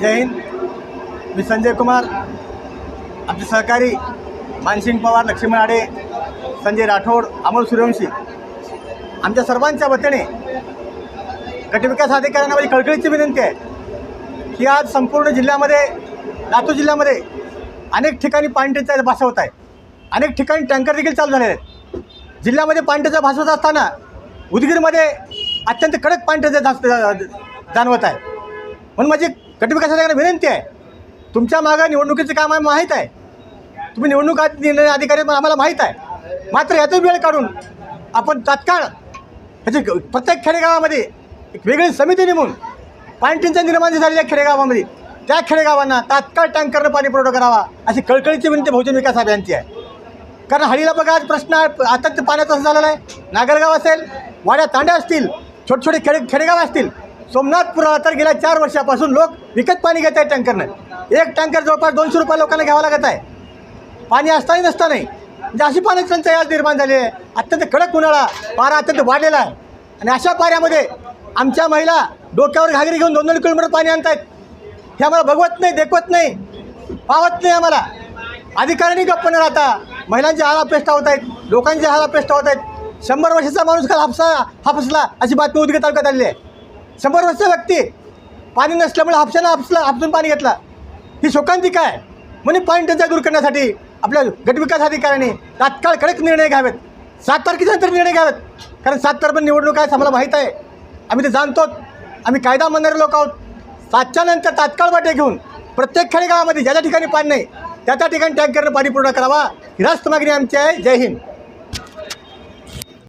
जय हिंद. मी संजय कुमार. आमचे सहकारी मानसिंग पवार लक्ष्मण आडे संजय राठोड अमोल सूर्यवंशी. आमच्या सर्वांच्या वतीने गटविकास अधिकाऱ्यांना माझी कळकळीची विनंती आहे की आज संपूर्ण जिल्ह्यामध्ये लातूर जिल्ह्यामध्ये अनेक ठिकाणी पाणीटंचाईचा भाषा होत आहे. अनेक ठिकाणी टँकर देखील चालू झालेले आहेत. जिल्ह्यामध्ये पाणीटंचा भास होत असताना उदगीरमध्ये अत्यंत कडक पाणीटंचाई जास्त जाणवत आहे. म्हणून माझी गटविकास अधिकाऱ्यांना विनंती आहे. तुमच्या मागं निवडणुकीचं काम आहे माहीत आहे. तुम्ही निवडणूक निर्णय अधिकारी आम्हाला माहीत आहे. मात्र याचा वेळ काढून आपण तात्काळ ह्याची प्रत्येक खेडेगावामध्ये एक वेगळी समिती नेमून पाणीटंचाई निर्माण झालेल्या खेडेगावामध्ये. त्या खेडेगावांना तात्काळ टँकरनं पाणी पुरवठा करावा अशी कळकळीची विनंती बहुजन विकास अभियानची आहे. कारण हळीला बघा आज प्रश्न आहे, आता पाण्याचा झालेला आहे. नागरगाव असेल वाड्या तांड्या असतील छोटे छोटे खेडे खेडेगाव असतील सोमनाथपुरा तर गेल्या चार वर्षापासून लोक विकत पाणी घेत आहेत टँकरनं. एक टँकर जवळपास दोनशे रुपये लोकांना घ्यावं लागत आहे. पाणी असताही नसतानाही म्हणजे अशी पाण्याची टंचाई आज निर्माण झाली आहे. अत्यंत कडक उन्हाळा पारा अत्यंत वाढलेला आहे. आणि अशा पाऱ्यामध्ये आमच्या महिला डोक्यावर घागरी घेऊन दोन दोन किलोमीटर पाणी आणतायत. हे आम्हाला बघवत नाही देखवत नाही पावत नाही आम्हाला. अधिकाऱ्यांनी गप्प न राहता महिलांचे हाल अपेष्टा होत आहेत लोकांचे हाल अपेष्टा होत आहेत. शंभर वर्षाचा माणूस काल हापसा हापसला अशी बातमी उदगीर तालुक्यात आलेली आहे. शंभर वर्ष व्यक्ती. पाणी नसल्यामुळे हापशानं हापसला हापसून पाणी घेतला. ही शोकांतिका आहे म्हणून पाणी टंचाई दूर करण्यासाठी आपल्या गटविकास अधिकाऱ्यांनी तात्काळ कडक निर्णय घ्यावेत. सात तारखेच्या निर्णय घ्यावेत. कारण सात तारखेला निवडणूक आहे आम्हाला माहीत आहे. आम्ही ते जाणतो आम्ही कायदा मानणारे लोक आहोत. सातच्या नंतर तात्काळ वाटे घेऊन प्रत्येक खेडेगावामध्ये ज्या ज्या ठिकाणी पाणी नाही त्या त्या ठिकाणी टँकरनं पाणी पुरवठा करावा. ही रास्त मागणी आमची आहे. जय हिंद.